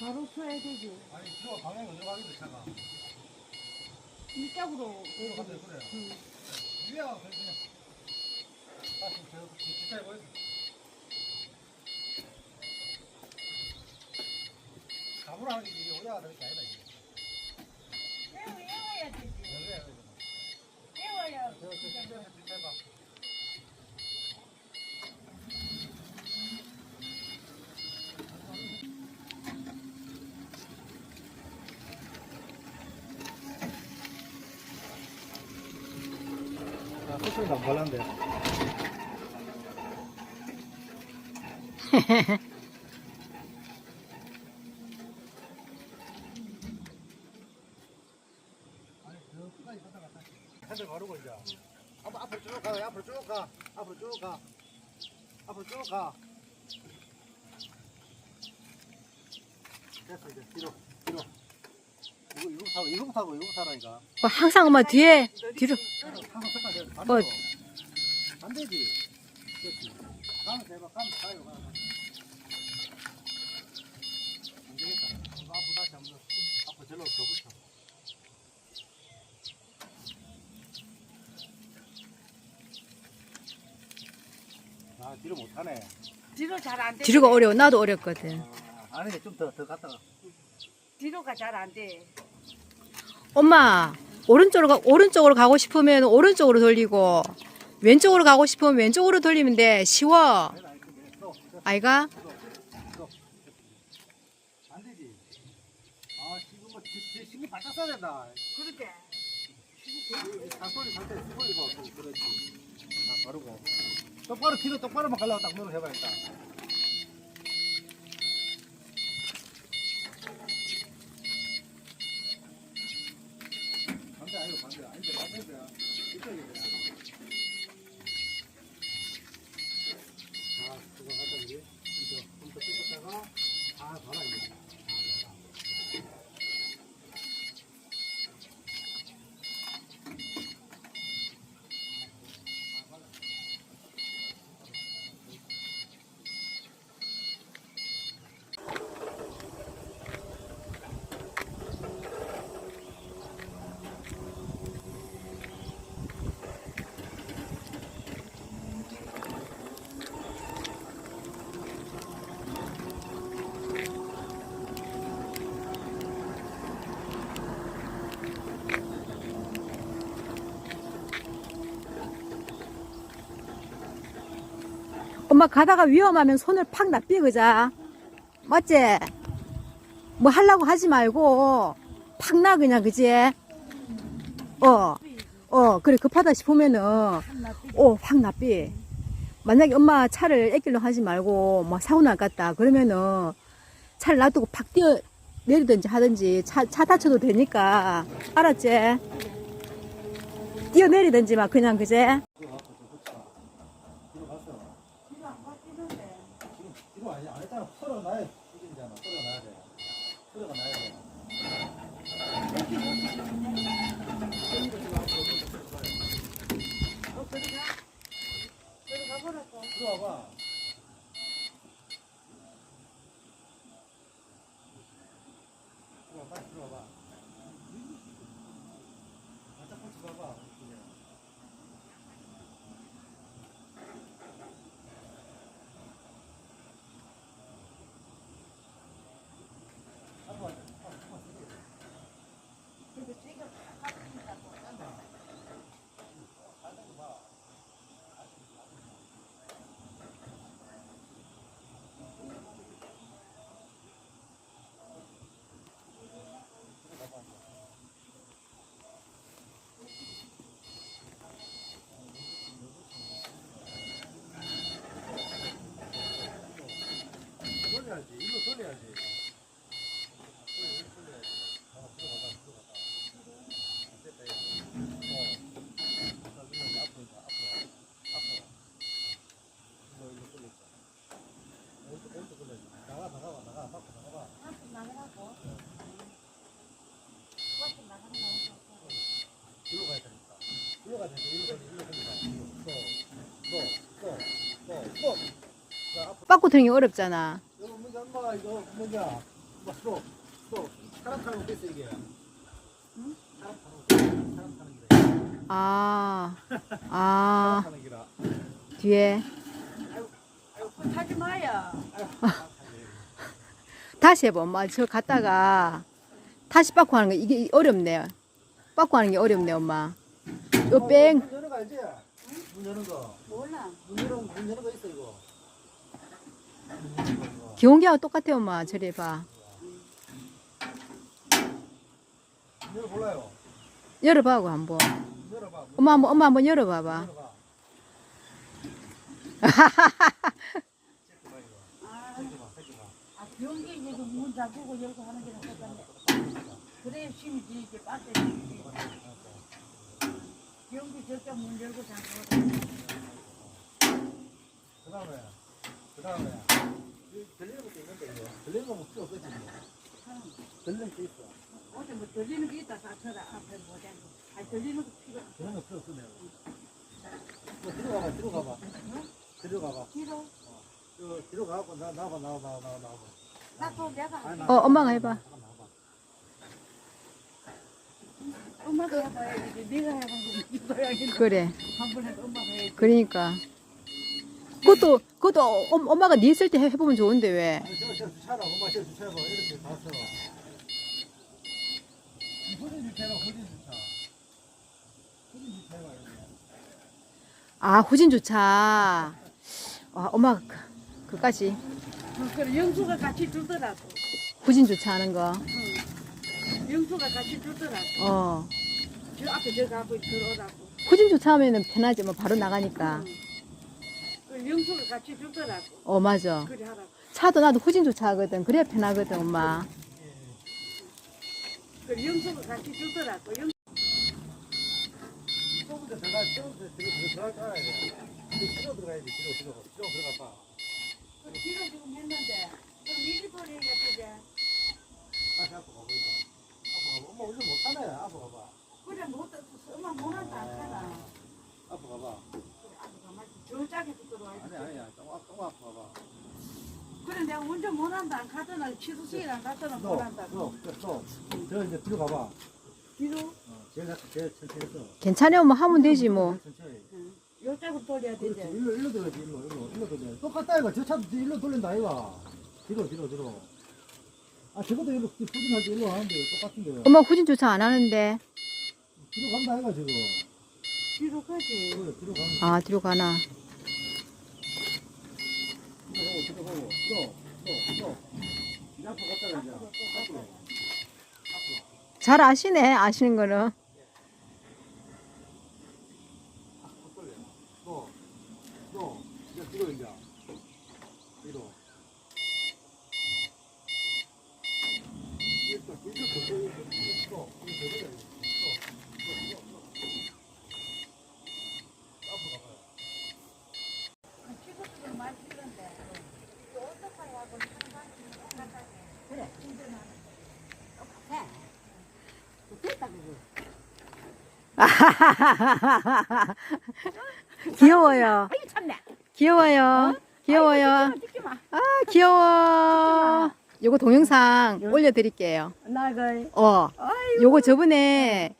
바로 서야 되지. 아니 저 방향 어디로 가겠어 차가 이쪽으로. 여기로 가면 그래 응. 위에가 그냥 다시 저 뒷차에 보였어 가무라 하는 게 이게 오야가 되는 게 아니다 이게 배우 외워야 되지. 원래 외워야. 저, 저, 저, 저, 뒷차에 봐 안 발랐는데. 핸들 바르고 앞으로 쭉 가, 앞으로 쭉 가, 앞으로 쭉 가. 됐어 이제 뒤로, 뒤로. 이거 이거 타고 이거 타고 이거 타라니까. 뭐 항상 엄마 뒤에 뒤로 색깔 내. 어. 반대로. 안 되지. 그렇지. 가면 대박, 가면 가요, 가. 안 되겠다. 이거 앞으로 다시 한번 앞으로 절로 더 붙여. 아 뒤로 못 하네. 뒤로 잘 안 돼. 뒤로가 어려워 나도 어렵거든 아, 아니 좀더더 갔다가. 뒤로가 잘 안 돼. 엄마 오른쪽으로 가, 오른쪽으로 가고 싶으면 오른쪽으로 돌리고 왼쪽으로 가고 싶으면 왼쪽으로 돌리면 돼 쉬워 아이가. 아 바르고. 똑바로 똑바로만 가려고 딱 노력 해봐야겠다. 반대 아니고 반대 아닌데 반대야. 이쪽이 돼. 자 그거 하자 이제 이거 좀더 뜯었다가 아 봐라 이제. 엄마 가다가 위험하면 손을 팍 납비 그자 맞지? 뭐 하려고 하지 말고 팍 나 그냥 그지? 어, 어 그래 급하다 싶으면은 어, 확 납비. 만약에 엄마 차를 애길로 하지 말고 뭐 사고 같다. 그러면은 차를 놔두고 팍 뛰어 내리든지 하든지 차, 차 다쳐도 되니까. 알았지? 뛰어 내리든지 막 그냥 그제? 뒤로 갔어, 뒤로 갔어. 뒤로 지금 뒤로 아니 안 했잖아. 서로 나야 이긴잖아. 서로 나야 돼. 서로가 나야 돼. 어, 그러가? 그러가 보라고. 들어와봐. 들어와, 빨리 들어와봐. 바짝 뻗치 봐봐. 그냥. 한번, 한번, 한번 쓰게. 근데 지금 돌려야지. 이거 돌려야지. 돌려, 이거 돌려야지. 아, 들어가봐, 들어가봐. 됐다, 이거. 어. 자, 그러면 이제 앞으로, 이제 앞으로, 앞으로. 이거, 이거 돌렸어. 오른쪽, 오른쪽 돌려야지. 나가, 나가봐, 나가, 밖으로 나가봐. 앞으로 나가라고. 밖으로 나가는 거 어렵잖아. 이거 문제 안 봐, 이거 문제야. 뭐, 스톱. 사람 타는 거 이게. 응? 사람 타는 거, 사람 타는 기라. 아, 아. 뒤에. 타지 마야. 다시 해봐, 엄마. 저 갔다가 다시 빠꾸 하는 거, 이게 어렵네요. 빠꾸 하는 게 어렵네, 엄마. 요 뺑. 문 여는 거 알지? 문 여는 거. 몰라. 문 여는, 문 여는 거 있어, 이거. 기온기하고 똑같아, 엄마. 저리 해봐. 문 열어 볼라요. 열어봐고, 한번. 문 열어봐. 문 엄마 한번, 엄마 한번 열어봐봐. 열어봐. 봐, 봐, 봐. 아, 병기 이제 그문 잠그고 열고 하는 게 낫겠네. 그래, 심지 이제 빠뜨리지. 병기 저쪽 문 열고 잠그고. 그 다음에, 그 다음에, 이 들리는 것도 있는데, 이거. 들리는 거뭐 필요 없겠지, 뭐. 들리는 게 있어. 어제 뭐 들리는 게 있다 다쳐라 앞에 보자. 아, 들리는 거 필요. 그런 거 필요 없어, 내가. 뭐, 들어가봐, 들어가봐. 들어가봐. 뒤로. 저, 뒤로 가갖고, 나, 나와봐, 나와봐, 나와봐, 나와봐. 나도 내가 아니, 어, 엄마가 해봐. 엄마가 해봐야지. 네가 해봐야지. 이거야지. 그래. 한번 해도 엄마가 해야지. 그러니까. 그것도, 그것도 엄- 엄마가 니 있을 때 해- 해보면 좋은데, 왜? 아니, 저, 저 주차라, 엄마 저 주차해봐. 이렇게 다 써. 후진 주차해봐, 후진 주차. 후진 주차해봐, 이렇게. 아, 후진 주차. 와, 엄마, 그, 그까지. 어, 그래, 영수가 같이 주더라고. 후진 주차 하는 거. 응. 영수가 같이 주더라고. 어. 저 앞에 저 가고 들어오라고. 후진 주차 하면은 편하지, 뭐, 바로 나가니까. 응. 그 영수가 같이 주더라고. 어, 맞아. 그래 하라고. 차도 나도 후진 주차 하거든. 그래야 편하거든, 엄마. 그 영수가 같이 주더라고. 영... 처음부터 들어가, 처음부터 들어, 들어, 들어가야 돼. 뒤로 들어가야지, 뒤로. 뒤로 들어가 봐. 그 뒤로 지금 했는데. 그럼 미리 버려야 되지. 다시 앞으로 가보자. 앞으로 가봐. 엄마 운전 못하네. 앞으로 가봐. 그래, 못, 엄마 못한다 안. 앞으로 가봐. 짝에서 들어와야지. 아니, 아니야. 좀, 앞- 좀 앞으로 가봐. 그래, 내가 운전 못한다 안 가더나. 치수시랑 가더나 너, 못한다. 너, 너, 저 이제 뒤로 가봐. 뒤로. 어, 제일 약간 제일 천천히 했어. 괜찮아, 엄마 하면 되지, 뭐. 천천히. 응. 요 짝으로 돌려야 그렇지. 되지. 일로, 일로 돌려야지, 일로, 일로, 일로 돌려. 똑같다, 이거. 저 차도 일로 돌린다, 이거. 뒤로, 뒤로, 뒤로. 아, 저것도 일로, 후진할 때 일로 하는데, 똑같은데. 엄마 후진주차 안 하는데. 뒤로 간다, 이거, 지금. 뒤로 가지. 그래, 뒤로 가면 아, 뒤로 가나. 잘 아시네, 아시는 거는. 앞으로 돌려. 또, 또. 이제 뒤로 이제 또. 앞으로 가봐요. 치수시를 많이 필요한데. 어떡하게 하고 그래. 똑같아. 됐다, 그거. 귀여워요. 아이고, 참네. 귀여워요. 귀여워요. 찍지 마. 아, 귀여워. 요거 동영상 올려드릴게요. 어, 요거 저번에